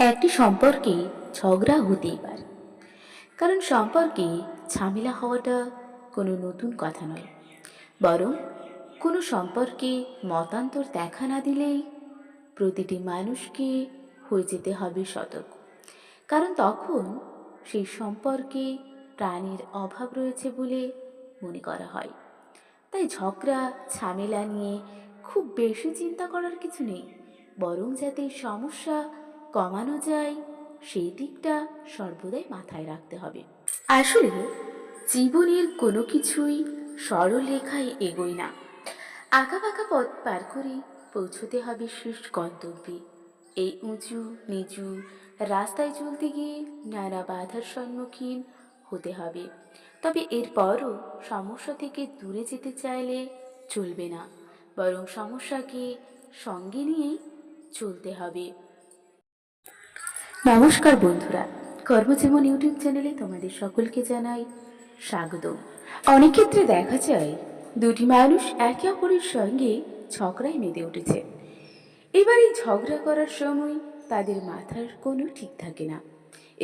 একটি সম্পর্কে ঝগড়া হতেই পারে। কারণ সম্পর্কে ঝামেলা হওয়াটা কোনো নতুন কথা নয়। বরং কোনো সম্পর্কে মতান্তর দেখা না দিলেই প্রতিটি মানুষকে হয়ে যেতে হবে সতর্ক। কারণ তখন সেই সম্পর্কে প্রাণীর অভাব রয়েছে বলে মনে করা হয়। তাই ঝগড়া, ঝামেলা নিয়ে খুব বেশি চিন্তা করার কিছু নেই। বরং যাতে সমস্যা কমানো যায়, সেই দিকটা সর্বদাই মাথায় রাখতে হবে। আসলে জীবনের কোনো কিছুই সরল রেখায় এগোয় না। আঁকা বাঁকা পথ পার করে পৌঁছতে হবে শেষ গন্তব্যে। এই উঁচু, নিচু রাস্তায় চলতে গিয়ে নানা বাধার সম্মুখীন হতে হবে। তবে এরপরও সমস্যা থেকে দূরে যেতে চাইলে চলবে না। বরং সমস্যাকে সঙ্গে নিয়েই চলতে হবে। নমস্কার বন্ধুরা, কর্মজীবন ইউটিউব চ্যানেলে তোমাদের সকলকে জানাই স্বাগত অনেক ক্ষেত্রে দেখা যায়, দুটি মানুষ একে অপরের সঙ্গে ঝগড়ায় মেতে উঠেছে। এবার এই ঝগড়া করার সময় তাদের মাথার কোনো ঠিক থাকে না।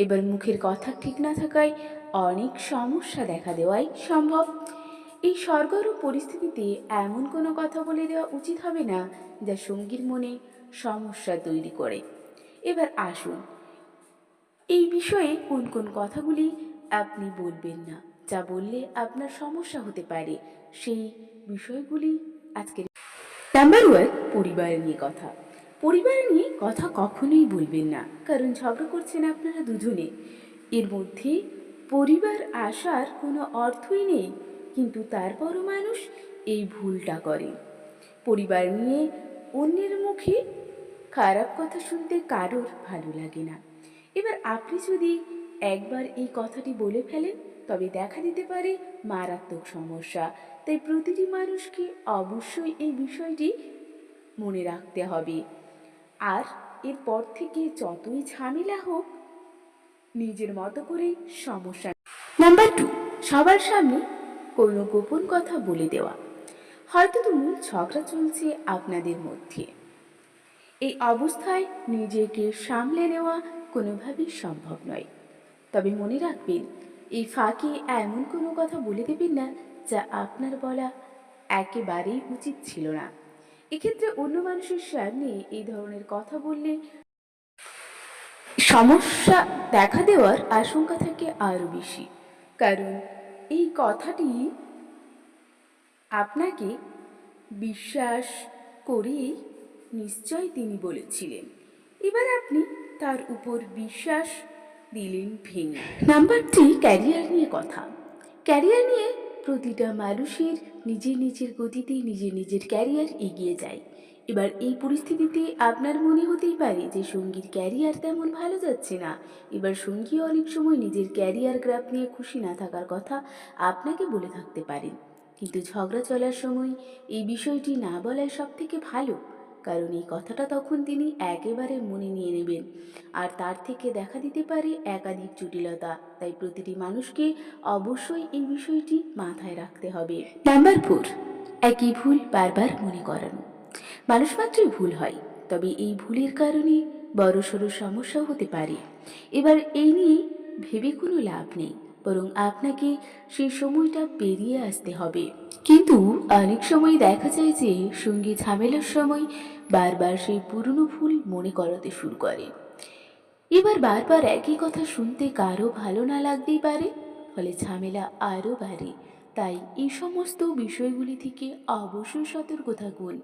এবার মুখের কথা ঠিক না থাকায় অনেক সমস্যা দেখা দেওয়াই সম্ভব। এই সরগরম পরিস্থিতিতে এমন কোনো কথা বলে দেওয়া উচিত হবে না, যা সঙ্গীর মনে সমস্যা তৈরি করে। এবার আসুন এই বিষয়ে কোন কোন কথাগুলি আপনি বলবেন না, যা বললে আপনার সমস্যা হতে পারে, সেই বিষয়গুলি আজকে নাম্বার ওয়ান পরিবার নিয়ে কথা। পরিবার নিয়ে কথা কখনোই বলবেন না, কারণ ঝগড়া করছেন আপনারা দুজনে। এর মধ্যে পরিবার আসার কোনো অর্থই নেই, কিন্তু তারপরও মানুষ এই ভুলটা করে। পরিবার নিয়ে অন্যের মুখে খারাপ কথা শুনতে কারোর ভালো লাগে না। এবার আপনি যদি একবার এই কথাটি বলে ফেলেন, তবে দেখা দিতে পারে মারাত্মক সমস্যা। তাই প্রতিটি মানুষকে অবশ্যই এই বিষয়টি মনে রাখতে হবে। আর এরপর থেকে যতই ঝামেলা হোক, নিজের মতো করে সমস্যা নাম্বার টু সবার সামনে কোনো গোপন কথা বলে দেওয়া। হয়তো তুমুল ঝগড়া চলছে আপনাদের মধ্যে। এই অবস্থায় নিজেকে সামলে নেওয়া কোনোভাবেই সম্ভব নয়। তবে মনে রাখবেন, এই ফাঁকে এমন কোনো কথা বলে দেবেন না যা আপনার বলা একেবারেই উচিত ছিল না। এক্ষেত্রে অন্য মানুষের সামনে এই ধরনের কথা বললে সমস্যা দেখা দেওয়ার আশঙ্কা থাকে আরও বেশি। কারণ এই কথাটি আপনাকে বিশ্বাস করেই নিশ্চয় তিনি বলেছিলেন। এবার আপনি তার উপর বিশ্বাস দিলেন ভেঙে। নাম্বার থ্রি ক্যারিয়ার নিয়ে কথা। ক্যারিয়ার নিয়ে প্রতিটা মানুষের নিজের নিজের গতিতে নিজের নিজের ক্যারিয়ার এগিয়ে যায়। এবার এই পরিস্থিতিতে আপনার মনে হতেই পারে যে সঙ্গীর ক্যারিয়ার তেমন ভালো যাচ্ছে না। এবার সঙ্গী অনেক সময় নিজের ক্যারিয়ার গ্রাফ নিয়ে খুশি না থাকার কথা আপনাকে বলে থাকতে পারেন। কিন্তু ঝগড়া চলার সময় এই বিষয়টি না বলাই সব থেকে ভালো। কারণ এই কথাটা তখন তিনি একেবারে মনে নিয়ে নেবেন। আর তার থেকে দেখা দিতে পারে একাধিক জটিলতা, তাই প্রতিটি মানুষকে অবশ্যই এই বিষয়টি মাথায় রাখতে হবে। নাম্বার ফোর একই ভুল বারবার মনে করানো। মানুষ মাত্রই ভুল হয়, তবে এই ভুলের কারণে বড়সড় সমস্যা হতে পারে। এবার এই নিয়ে ভেবে কোনো লাভ নেই। বরং আপনাকে সেই সময়টা পেরিয়ে আসতে হবে। কিন্তু অনেক সময় দেখা যায় যে সঙ্গী ঝামেলার সময় বারবার সেই পুরনো ভুল মনে করাতে শুরু করে। এবার বারবার একই কথা শুনতে কারও ভালো না লাগতেই পারে, ফলে ঝামেলা আরও বাড়ে। তাই এই সমস্ত বিষয়গুলি থেকে অবশ্যই সতর্ক থাকুন।